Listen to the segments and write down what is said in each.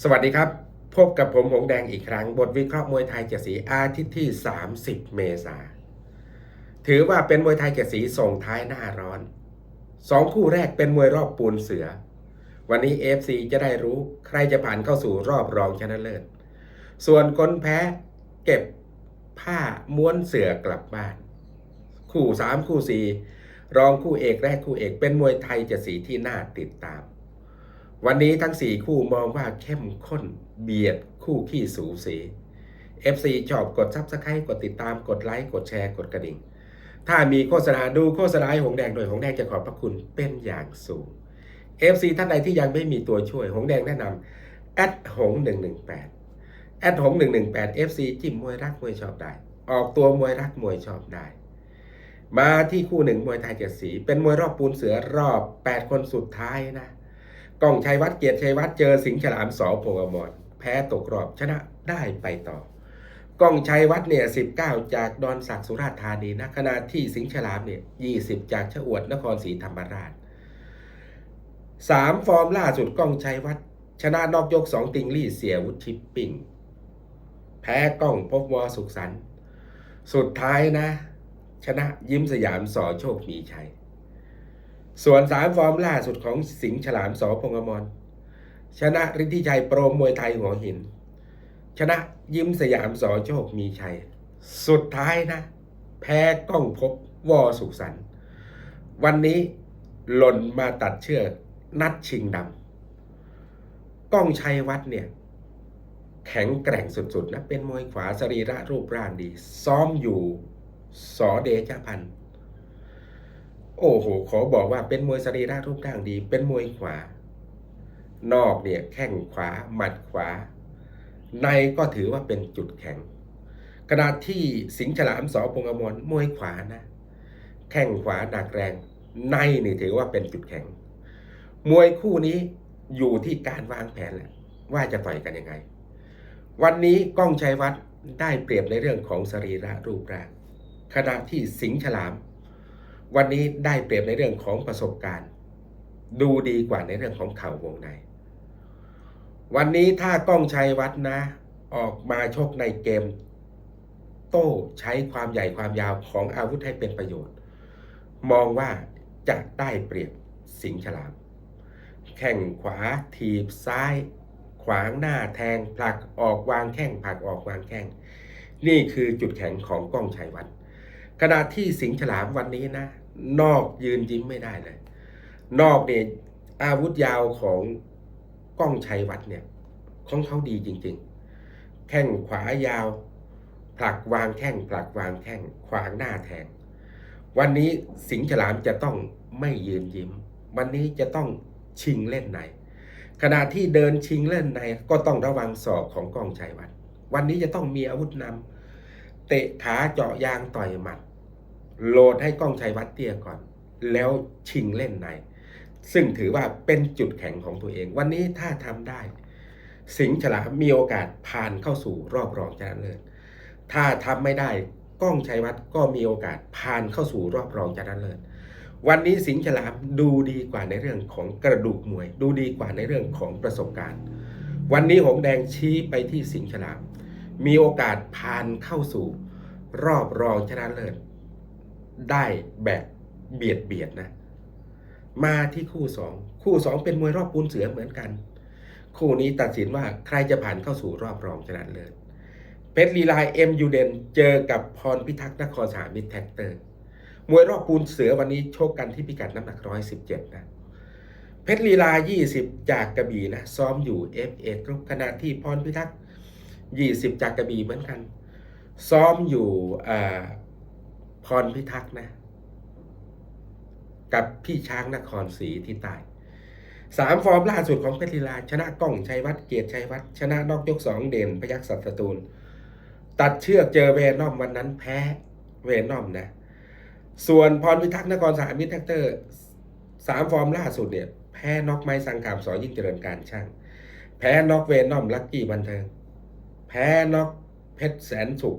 สวัสดีครับ พบกับผมหงแดงอีกครั้ง บทวิเคราะห์มวยไทยเจ็ดสีอาทิตย์ที่ 30 เมษาถือว่าเป็นมวยไทยเจ็ดสีส่งท้ายหน้าร้อนสองคู่แรกเป็นมวยรอบปูนเสือ วันนี้ FC จะได้รู้ใครจะผ่านเข้าสู่รอบรองชนะเลิศส่วนคนแพ้เก็บผ้าม้วนเสือกลับบ้าน คู่ 3 คู่ 4 รองคู่เอกแรกคู่เอกเป็นมวยไทยเจ็ดสีที่น่าติดตาม วันนี้ทั้ง 4 คู่มองว่าเข้มข้นเบียดคู่ขี้สูสี FC ชอบกด Subscribe กดติดตามกดไลค์กดแชร์กดกระดิ่ง ถ้ามีโฆษณาดูโฆษณาให้หงแดงโดยหงแดงจะขอบพระคุณเป็นอย่างสูง FC ท่านใดที่ยังไม่มีตัวช่วยหงแดงแนะนำแอดหง118แอดหง118 FC จิ้มมวยรักมวยชอบได้ ออกตัวมวยรักมวยชอบได้มาที่คู่หนึ่งมวยไทยเจ็ดสี เป็นมวยรอบปูนเสือรอบ 8 คนสุดท้ายนะ กล้องชัยวัฒน์เกียรติชัยวัฒน์เจอสิงห์ฉลามสอพงษ์อมรแพ้ตกรอบชนะได้ไปต่อกล้องชัยวัฒน์เนี่ย19จากดอนศักดิ์สุราษฎร์ธานีนะขณะที่สิงห์ฉลามเนี่ย20จากชะอวดนครศรีธรรมราชสามฟอร์มล่าสุดกล้องชัยวัฒน์ชนะนอกยกสองติงลี่เสียวุฒิชิปปิ้งแพ้กล้องพบวอสุขสันต์สุดท้ายนะ ชนะยิ้มสยามสอโชคมีชัย ส่วนสามฟอร์มล่าสุดของสิงห์ฉลามสอพงษ์อมรชนะฤทธิชัยโปรมวยไทยหัวหิน ชนะยิ้มสยามสอโชคมีชัย สุดท้ายนะ แพ้ก้องพบวอสุขสันต์วันนี้หล่นมาตัดเชือกนัดชิงดำก้องชัยวัฒน์เนี่ย แข็งแกร่งสุดๆนะเป็นมวยขวาสรีระรูปร่างดี ซ้อมอยู่สอเดชพันธ์ โอ้โห ขอบอกว่าเป็นมวยสรีระรูปร่างดี เป็นมวยขวา นอกเนี่ยแข้งขวา หมัดขวา ในก็ถือว่าเป็นจุดแข็งขณะที่สิงห์ฉลามสอพงอมรมวยขวานะ แข้งขวาหนักแรง ในนี่ถือว่าเป็นจุดแข็ง มวยคู่นี้อยู่ที่การวางแผนแหละว่าจะต่อยกันยังไง วันนี้ก้องชัยวัฒน์ได้เปรียบในเรื่องของสรีระรูปร่างขณะที่สิงห์ฉลาม วันนี้ได้เปรียบในเรื่องของประสบการณ์ ดูดีกว่าในเรื่องของเข่าวงใน วันนี้ถ้าก้องชัยวัฒน์นะ ออกมาชกในเกม โต้ใช้ความใหญ่ความยาวของอาวุธให้เป็นประโยชน์ มองว่าจะได้เปรียบสิงห์ฉลาม แข้งขวาถีบซ้าย ขวางหน้าแทงผลักออกวางแข้งผลักออกวางแข้ง นี่คือจุดแข็งของก้องชัยวัฒน์ขณะที่สิงห์ฉลามวันนี้นะ นอกยืนยิ้มไม่ได้เลย นอกเนี่ยอาวุธยาวของก้องชัยวัฒน์เนี่ยของเขาดีจริง ๆ แข้งขวายาว ผลักวางแข้งผลักวางแข้งขวางหน้าแทง วันนี้สิงห์ฉลามจะต้องไม่ยืนยิ้ม วันนี้จะต้องชิงเล่นใน ขณะที่เดินชิงเล่นในก็ต้องระวังศอกของก้องชัยวัฒน์วันนี้จะต้องมีอาวุธนำเตะขาเจาะยางต่อยหมัด โหลดให้กล้องชัยวัดเตี้ยก่อน แล้วชิงเล่นใน ซึ่งถือว่าเป็นจุดแข็งของตัวเอง วันนี้ถ้าทำได้ สิงห์ฉลามมีโอกาสผ่านเข้าสู่รอบรองชนะเลิศถ้าทำไม่ได้ก้องชัยวัฒน์ก็มีโอกาสผ่านเข้าสู่รอบรองชนะเลิศวันนี้สิงห์ฉลามดูดีกว่าในเรื่องของกระดูกมวย ดูดีกว่าในเรื่องของประสบการณ์ วันนี้หงแดงชี้ไปที่สิงห์ฉลาม มีโอกาสผ่านเข้าสู่รอบรองชนะเลิศ ได้แบบเบียดเบียดนะ มาที่คู่สองคู่สองเป็นมวยรอบปูนเสือเหมือนกัน คู่นี้ตัดสินว่าใครจะผ่านเข้าสู่รอบรองชนะเลิศเพชรลีลายเอ็มยูเดนเจอกับพรพิทักษ์นครสามิตรแท็กเตอร์ มวยรอบปูนเสือวันนี้โชกกันที่พิกัดน้ำหนักร้อยสิบเจ็ดนะเพชรลีลา 20 จากกระบี่นะ ซ้อมอยู่ F1 ครับขณะที่พรพิทักษ์ 20 จากกระบี่เหมือนกัน ซ้อมอยู่อา พรพิทักษ์นะ กับพี่ช้างนครศรีที่ใต้สามฟอร์มล่าสุดของเพชรลีลา ชนะกล้องชัยวัฒน์เกียรติชัยวัฒน์ชนะนอกยกสองเด่นพยักษ์สัตตูล ตัดเชือกเจอเวนอมวันนั้นแพ้เวนอมนะ ส่วนพรพิทักษ์นครสามิตรแท็กเตอร์สามฟอร์มล่าสุดเนี่ย แพ้น็อกไม้สังขามสอยิ่งเจริญการช่าง แพ้น็อกเวนอมลักกี้บันเทิง แพ้น็อกเพชรแสนสุข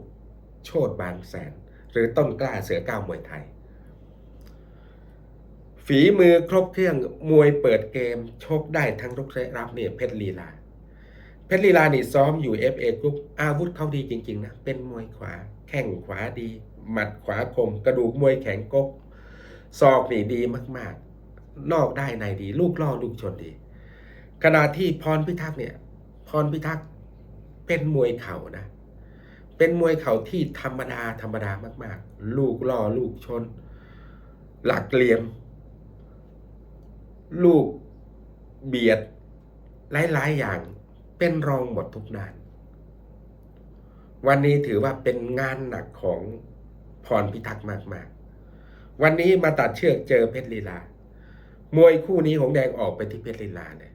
โชดบางแสน หรือต้นกล้าเสือก้าวมวยไทย ฝีมือครบเครื่องมวยเปิดเกมชกได้ทั้งรุกและรับเนี่ยเพชรลีลา เพชรลีลานี่ซ้อมอยู่ FA กรุ๊ปอาวุธเขาดีจริง ๆ นะ เป็นมวยขวา แข้งขวาดี หมัดขวาคม กระดูกมวยแข็งกกศอกนี่ดีมากๆ นอกได้ในดี ลูกล่อลูกชนดี ขณะที่พรพิทักษ์เนี่ย พรพิทักษ์เป็นมวยเข่านะ เป็นมวยเข่าที่ธรรมดาธรรมดามาก ๆ ลูกล่อลูกชน หลักเหลี่ยม ลูกเบียดหลาย ๆ อย่างเป็นรองหมดทุกด้าน วันนี้ถือว่าเป็นงานหนักของพรพิทักษ์มาก ๆ วันนี้มาตัดเชือกเจอเพชรลีลา มวยคู่นี้ของแดงออกไปที่เพชรลีลาเนี่ย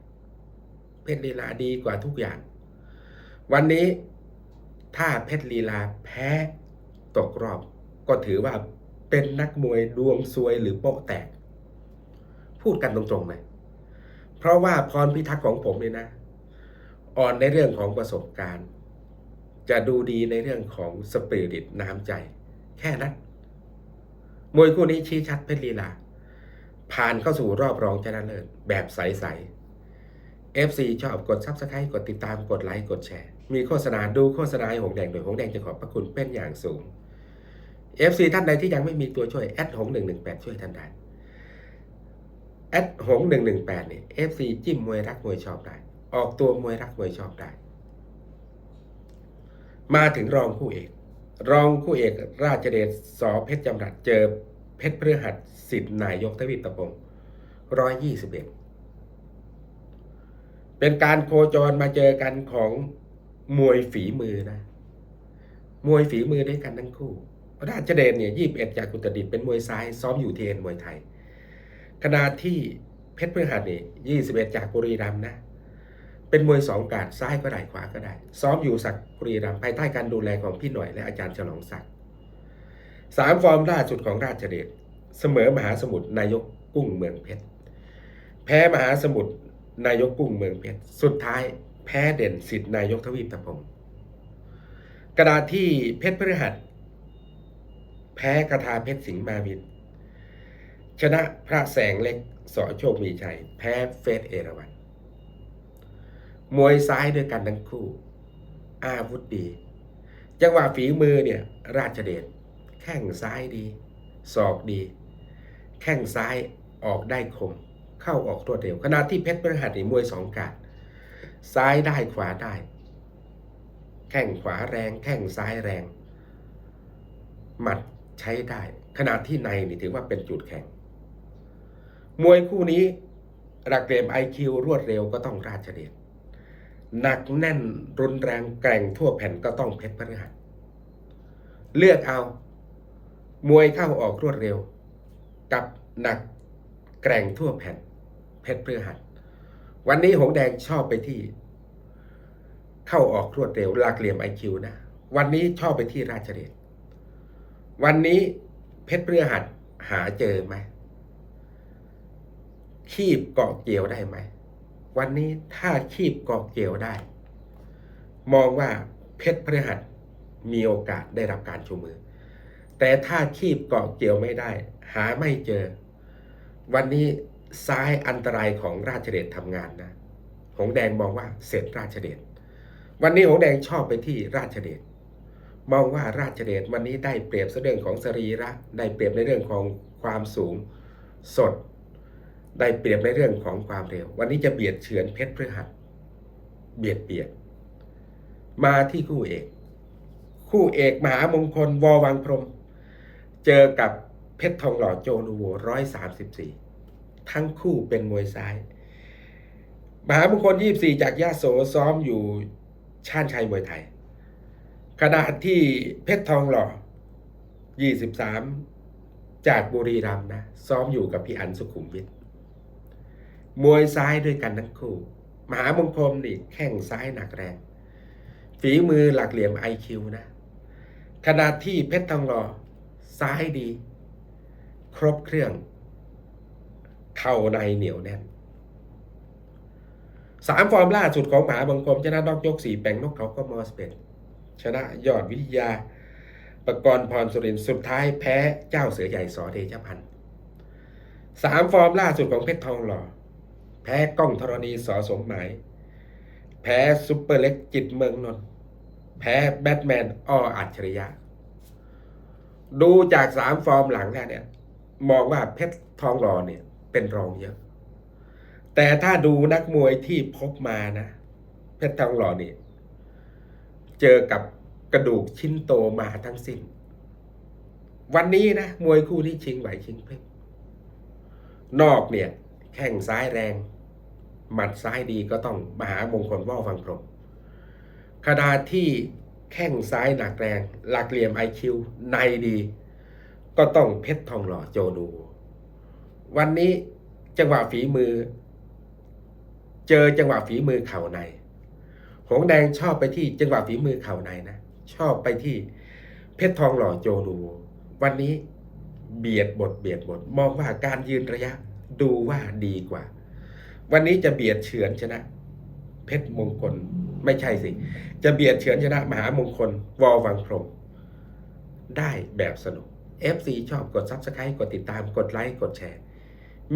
เพชรลีลาดีกว่าทุกอย่าง วันนี้ ถ้าเพชรลีลาแพ้ตกรอบ ก็ถือว่าเป็นนักมวยดวงซวยหรือโป๊ะแตก พูดกันตรงๆเลยเพราะว่าพรพิทักษ์ของผมเนี่ยนะ อ่อนในเรื่องของประสบการณ์ จะดูดีในเรื่องของสปิริตน้ำใจ แค่นั้นมวยคู่นี้ชี้ชัดเพชรลีลา ผ่านเข้าสู่รอบรองชนะเลิศแบบใสๆ FC ชอบกด Subscribe กดติดตามกดไลค์กดแชร์ มีโฆษณาดูโฆษณาให้หงแดงโดยหงแดงจะขอบพระคุณเป็นอย่างสูง FC ท่านใดที่ยังไม่มีตัวช่วยแอดหง118ช่วยท่านได้แอดหง118เนี่ย FC จิ้มมวยรักมวยชอบได้ ออกตัวมวยรักมวยชอบได้ มาถึงรองคู่เอก รองคู่เอกราชเดชสอเพชรจำรัดเจอเพชรพฤหัสสิทธิ์นายกทวิตตะพงร้อยยี่สิบเอ็ดเป็นการโคจรมาเจอกันของ มวยฝีมือนะ มวยฝีมือด้วยกันทั้งคู่ราชเดชเนี่ยยี่สิบเอ็ดจากอุตรดิตเป็นมวยซ้ายซ้อมอยู่ทีเอ็นมวยไทยขณะที่เพชรพฤหัสเนี่ยยี่สิบเอ็ดจากบุรีรัมย์นะ เป็นมวยสองการซ้ายก็ได้ขวาก็ได้ ซ้อมอยู่สักบุรีรัมย์ภายใต้การดูแลของพี่หน่อยและอาจารย์ฉลองศักดิ์สามฟอร์มล่าสุดของราชเดชเสมอมหาสมุทรนายกกุ้งเมืองเพชรแพ้มหาสมุทรนายกกุ้งเมืองเพชรสุดท้าย แพ้เด่นสิทธิ์นายกทวีปตะพงกระดาษที่เพชรพฤหัส แพ้กระทาเพชรสิงห์มาวิน ชนะพระแสงเล็กสอโชคมีชัย แพ้เฟสเอราวันมวยซ้ายด้วยกันทั้งคู่ อาวุธดี จังหวะฝีมือเนี่ยราชเดชแข้งซ้ายดี ศอกดี แข้งซ้ายออกได้คม เข้าออกรวดเร็ว ขณะที่เพชรพฤหัสนี่มวยสองกาด ซ้ายได้ขวาได้ แข้งขวาแรง แข้งซ้ายแรง หมัดใช้ได้ขณะที่ในนี่ถือว่าเป็นจุดแข็ง มวยคู่นี้หลักเกมไอคิวรวดเร็วก็ต้องราชเดชหนักแน่นรุนแรงแกร่งทั่วแผ่นก็ต้องเพชรพฤหัสเลือกเอา มวยเข้าออกรวดเร็ว กับหนักแกร่งทั่วแผ่น เพชรพฤหัส วันนี้หงแดงชอบไปที่ เข้าออกรวดเร็วหลักเหลี่ยมไอคิวนะ วันนี้ชอบไปที่ราชเดชวันนี้เพชรพฤหัสหาเจอไหมคีบเกาะเกี่ยวได้ไหม วันนี้ถ้าคีบเกาะเกี่ยวได้ มองว่าเพชรพฤหัสมีโอกาสได้รับการชูมือ แต่ถ้าคีบเกาะเกี่ยวไม่ได้ หาไม่เจอ วันนี้ ซ้ายอันตรายของราชเดชทำงานนะหงแดงมองว่าเสร็จราชเดชวันนี้หงแดงชอบไปที่ราชเดชมองว่าราชเดชวันนี้ได้เปรียบเรื่องของสรีระได้เปรียบในเรื่องของความสูงสด ได้เปรียบในเรื่องของความเร็ว วันนี้จะเบียดเฉือนเพชรพฤหัสเบียดเบียด มาที่คู่เอก คู่เอกมหามงคลวอวังพรม เจอกับเพชรทองหล่อโจนูโวร้อยสามสิบสี่ ทั้งคู่เป็นมวยซ้าย มหามงคลยี่สี่จากยาโสซ้อมอยู่ชาญชัยมวยไทย ขณะที่เพชรทองหล่อยี่สิบสามจากบุรีรัมย์นะ ซ้อมอยู่กับพี่อันสุขุมวิทมวยซ้ายด้วยกันทั้งคู่ มหามงคลนี่แข้งซ้ายหนักแรง ฝีมือหลักเหลี่ยมไอคิวนะ ขณะที่เพชรทองหล่อซ้ายดี ครบเครื่อง เข่าในเหนียวแน่นสามฟอร์มล่าสุดของหมาบังคมชนะนอกยกสี่แปงนกเขาก็มอสเปนชนะยอดวิทยาประกรณ์พรสุรินสุดท้ายแพ้เจ้าเสือใหญ่สอเดชพันธ์สามฟอร์มล่าสุดของเพชรทองหล่อ แพ้กล้องธรณีสอสมหมาย แพ้ซุปเปอร์เล็กจิตเมืองนนท์แพ้แบทแมนออัจฉริยะ ดูจากสามฟอร์มหลังแล้วเนี่ย มองว่าเพชรทองหล่อเนี่ย เป็นรองเยอะ แต่ถ้าดูนักมวยที่พบมานะ เพชรทองหล่อนี่ เจอกับกระดูกชิ้นโตมาทั้งสิ้น วันนี้นะ มวยคู่นี้ชิงไหวชิงเพชรนอกเนี่ย แข้งซ้ายแรง หมัดซ้ายดีก็ต้องมหามงคลว่าวฟังพรมขณะที่แข้งซ้ายหนักแรง หลักเหลี่ยมไอคิวในดี ก็ต้องเพชรทองหล่อโจดู วันนี้จังหวะฝีมือ เจอจังหวะฝีมือเข่าในหงแดงชอบไปที่จังหวะฝีมือเข่าในนะ ชอบไปที่เพชรทองหล่อโจดูวันนี้เบียดบทเบียดบทมองว่าการยืนระยะดูว่าดีกว่า วันนี้จะเบียดเฉือนชนะ เพชรมงคลไม่ใช่สิ จะเบียดเฉือนชนะมหามงคล วอวังพรมได้แบบสนุก FC ชอบกด Subscribe กดติดตามกดไลค์กดแชร์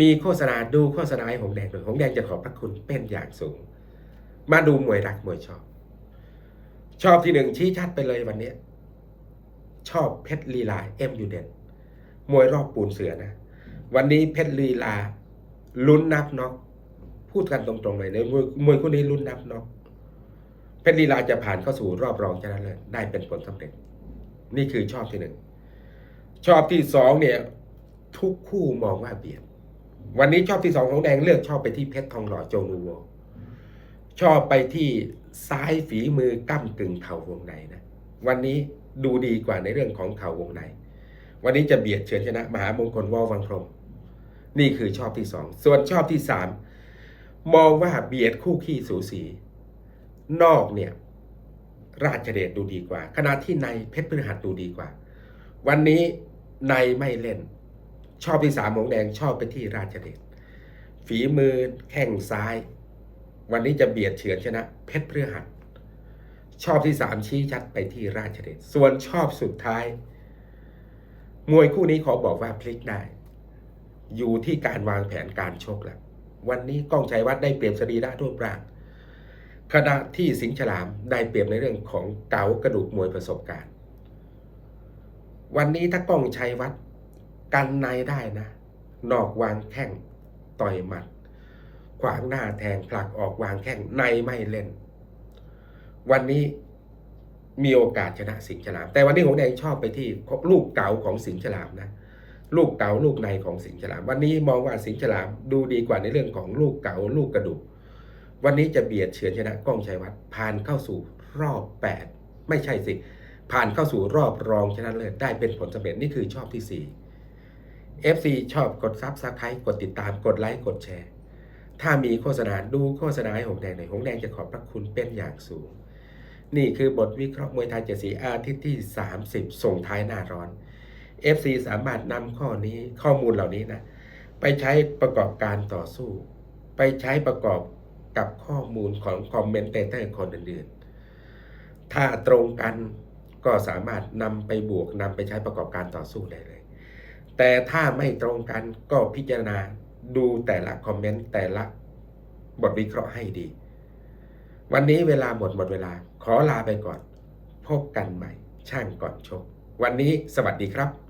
มีโฆษณาดูโฆษณาให้หงแดงด้วยหงแดงจะขอบพระคุณเป็นอย่างสูง มาดูมวยรักมวยชอบ ชอบที่หนึ่งชี้ชัดไปเลยวันนี้ ชอบเพชรลีลาเอ็มยูเดนมวยรอบปูนเสือนะ วันนี้เพชรลีลาลุ้นนับน็อกพูดกันตรงๆเลยในมวยมวยคู่นี้ลุ้นนับน็อกเพชรลีลาจะผ่านเข้าสู่รอบรองชนะเลิศได้เป็นผลสำเร็จ นี่คือชอบที่หนึ่งชอบที่สองเนี่ย ทุกคู่มองว่าเบียด วันนี้ชอบที่สองของแดงเลือกชอบไปที่เพชรทองหล่อโจนูโวชอบไปที่ซ้ายฝีมือก้ากึ่งเข่าวงในนะ วันนี้ดูดีกว่าในเรื่องของเข่าวงใน วันนี้จะเบียดเฉือนชนะ มหามงคลวอวังพรมนี่คือชอบที่สองส่วนชอบที่สามมองว่าเบียดคู่ขี้สูสี นอกเนี่ยราชเดชดูดีกว่า ขณะที่ในเพชรพฤหัสดูดีกว่า วันนี้ในไม่เล่น ชอบที่สามหงแดงชอบไปที่ราชเดชฝีมือแข้งซ้าย วันนี้จะเบียดเฉือนชนะ เพชรเพฤหัสชอบที่สามชี้ชัดไปที่ราชเดชส่วนชอบสุดท้าย มวยคู่นี้ขอบอกว่าพลิกได้ อยู่ที่การวางแผนการชกแหละวันนี้ก้องชัยวัฒน์ได้เปรียบสรีระรูปร่างขณะที่สิงห์ฉลามได้เปรียบในเรื่องของเกากระดูกมวยประสบการณ์ วันนี้ถ้าก้องชัยวัฒน์ กันในได้นะ นอกวางแข้งต่อยหมัด ขวางหน้าแทงผลักออกวางแข้งในไม่เล่น วันนี้มีโอกาสชนะสิงห์ฉลาม แต่วันนี้หงแดงชอบไปที่ลูกเก๋าของสิงห์ฉลามนะ ลูกเก๋าลูกในของสิงห์ฉลาม วันนี้มองว่าสิงห์ฉลามดูดีกว่าในเรื่องของลูกเก๋าลูกกระดูกวันนี้จะเบียดเฉือนชนะก้องชัยวัฒน์ผ่านเข้าสู่รอบ 8 ไม่ใช่สิ ผ่านเข้าสู่รอบรองชนะเลิศได้เป็นผลสำเร็จนี่คือชอบที่ 4 FC ชอบกดซับสไครต์กดติดตามกดไลค์กดแชร์ ถ้ามีโฆษณาดูโฆษณาให้หงแดงหน่อยหงแดงจะขอบพระคุณเป็นอย่างสูง นี่คือบทวิเคราะห์มวยไทยเจ็ดสีอาทิตย์ที่ 30 ส่งท้ายหน้าร้อน FC สามารถนำข้อนี้ข้อมูลเหล่านี้นะไปใช้ประกอบการต่อสู้ ไปใช้ประกอบกับข้อมูลของคอมเมนเตเตอร์คนอื่นๆ ถ้าตรงกันก็สามารถนำไปบวกนำไปใช้ประกอบการต่อสู้ได้เลย แต่ถ้าไม่ตรงกันก็พิจารณาดูแต่ละคอมเมนต์แต่ละบทวิเคราะห์ให้ดี วันนี้เวลาหมดหมดเวลา ขอลาไปก่อน พบกันใหม่ ช่างก่อนชก วันนี้สวัสดีครับ